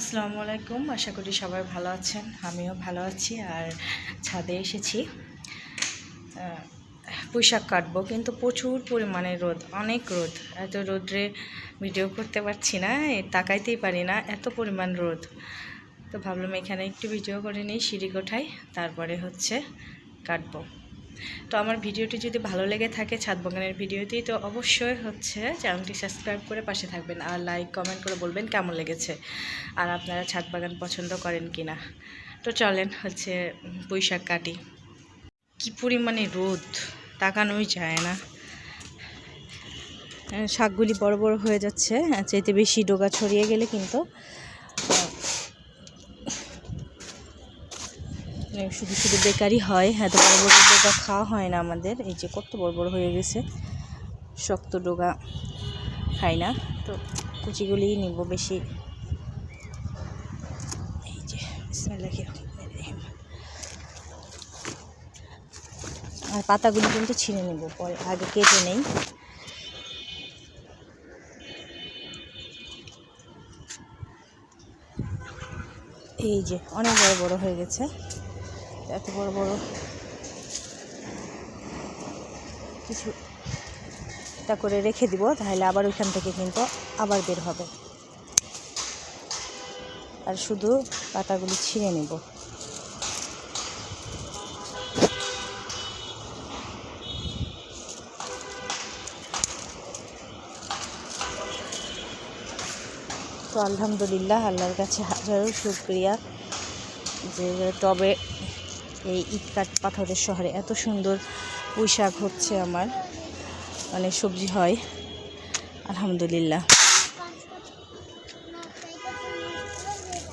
আসসালামু আলাইকুম। আশা করি সবাই ভালো আছেন। আমিও ভালো আছি আর ছাদে এসেছি। আহ, পুঁইশাক কাটবো কিন্তু প্রচুর পরিমাণে রোদ অনেক রোদ। এত রোদ্রে ভিডিও করতে পারছি না তাকাইতেই পারি না এত পরিমাণ রোদ। তো ভাবলাম এখানে একটু ভিডিও করে নিই সিঁড়ি কোঠায় তারপরে হচ্ছে কাটবো। তো আমার ভিডিওটি যদি ভালো লেগে থাকে ছাদ বাগানের ভিডিওটি, তো অবশ্যই হচ্ছে চ্যানেলটি সাবস্ক্রাইব করে পাশে থাকবেন আর লাইক, কমেন্ট করে বলবেন কেমন লেগেছে আর আপনারা ছাদ বাগান পছন্দ করেন কি না তো চলেন হচ্ছে শাক কাটি। কী পরিমাণে রোদ, তাকানোই যায় না। শাকগুলি বড় বড় হয়ে যাচ্ছে চাইতে বেশি ডোগা ছড়িয়ে গেলে কিন্তু আহ, মানে শুধু শুধু বেকারই হয় এত বড় বড় ডোগা খাওয়া হয় না আমাদের। এই যে কত বড় বড় হয়ে গেছে, শক্ত ডোগা খাই না, তো কুচিগুলিই নিব বেশি। এই যে আর পাতাগুলি কিন্তু ছিঁড়ে নেব পরে, আগে কেটে নেই। এই যে, অনেক বড় বড় হয়ে গেছে। এত বড় বড়। কিছু এটা করে রেখে দিব, তাহলে আবার ওইখান থেকে কিন্তু আবার বের হবে। আর শুধু পাতাগুলি ছিঁড়ে নেব। তো আলহামদুলিল্লাহ, আল্লাহর কাছে হাজারো শুক্রিয়া যে টবে এই ইটকাট পাথরের শহরে। এত সুন্দর পুঁই শাক হচ্ছে আমার। মানে সবজি হয়। আলহামদুলিল্লাহ।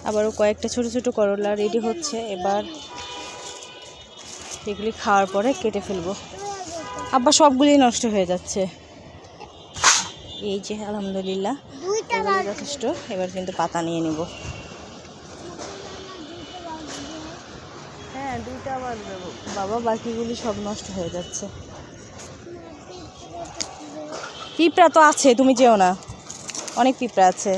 আবারও কয়েকটা ছোট ছোট করলা রেডি হচ্ছে। এবার এগুলি খাওয়ার পরে কেটে ফেলব। আব্বা, সবগুলি নষ্ট হয়ে যাচ্ছে। এই যে, আলহামদুলিল্লাহ। যথেষ্ট। এবার কিন্তু পাতা নিয়ে নিব। দুইটা আবার দেবো। বাবা, বাকিগুলি সব নষ্ট হয়ে যাচ্ছে। পিঁপড়া তো আছে, তুমি যেও না। অনেক পিঁপড়া আছে।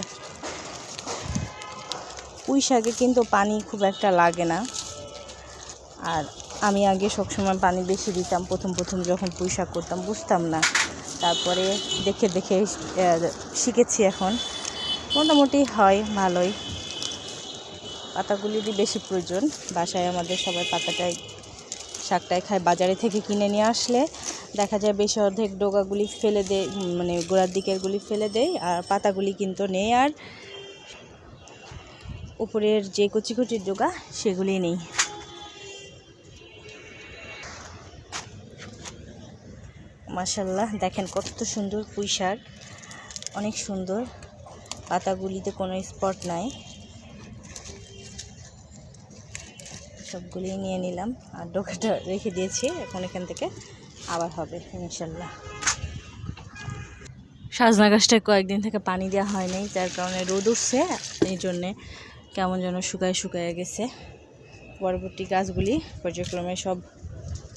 পুঁই শাকে কিন্তু পানি খুব একটা লাগে না। আর আমি আগে সবসময় পানি বেশি দিতাম, প্রথম প্রথম যখন পুঁই শাক করতাম, বুঝতাম না। তারপরে দেখে দেখে শিখেছি এখন। মোটামুটি হয়, ভালোই। পাতাগুলিরই বেশি প্রয়োজন। বাসায় আমাদের সবাই পাতাটাই, শাকটাই খায়। বাজারে থেকে কিনে নিয়ে আসলে দেখা যায় বেশি অর্ধেক ডোগাগুলি ফেলে দেয় মানে গোড়ার দিকেরগুলি ফেলে দেয় আর পাতাগুলি কিন্তু নেই আর উপরের যে কচি কচির ডোগা সেগুলি নেই। মাসাল্লাহ দেখেন কত সুন্দর পুঁই শাক অনেক সুন্দর। পাতাগুলিতে কোনো স্পট নাই। সবগুলি নিয়ে নিলাম আর ডোকাটা রেখে দিয়েছি, এখন এখান থেকে আবার হবে, ইনশাল্লাহ। সাজনা গাছটায় কয়েকদিন থেকে পানি দেওয়া হয় নাই যার কারণে রোদ উঠছে, এই জন্যে কেমন যেন শুকায় শুকায় গেছে। পরবর্তী গাছগুলি পর্যায়ক্রমে সব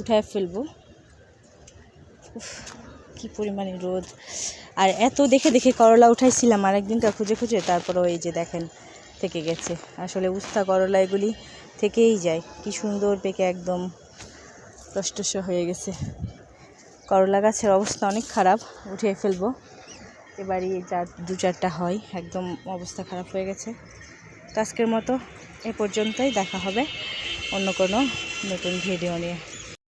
উঠায় ফেলব। কি পরিমাণে রোদ। আর এত দেখে দেখে করলা উঠাইছিলাম আর একদিন একদিনটা খুঁজে খুঁজে, তারপরেও এই যে দেখেন, থেকে গেছে। আসলে উস্তা করলা এগুলি থেকেই যায়। কি সুন্দর পেকে একদম টসটস হয়ে গেছে। করলা গাছের অবস্থা অনেক খারাপ, উঠিয়ে ফেলব। এবারই যা দু চারটা হয়, একদম অবস্থা খারাপ হয়ে গেছে। তো আজকের মতো এ পর্যন্তই, দেখা হবে অন্য কোনো নতুন ভিডিও নিয়ে।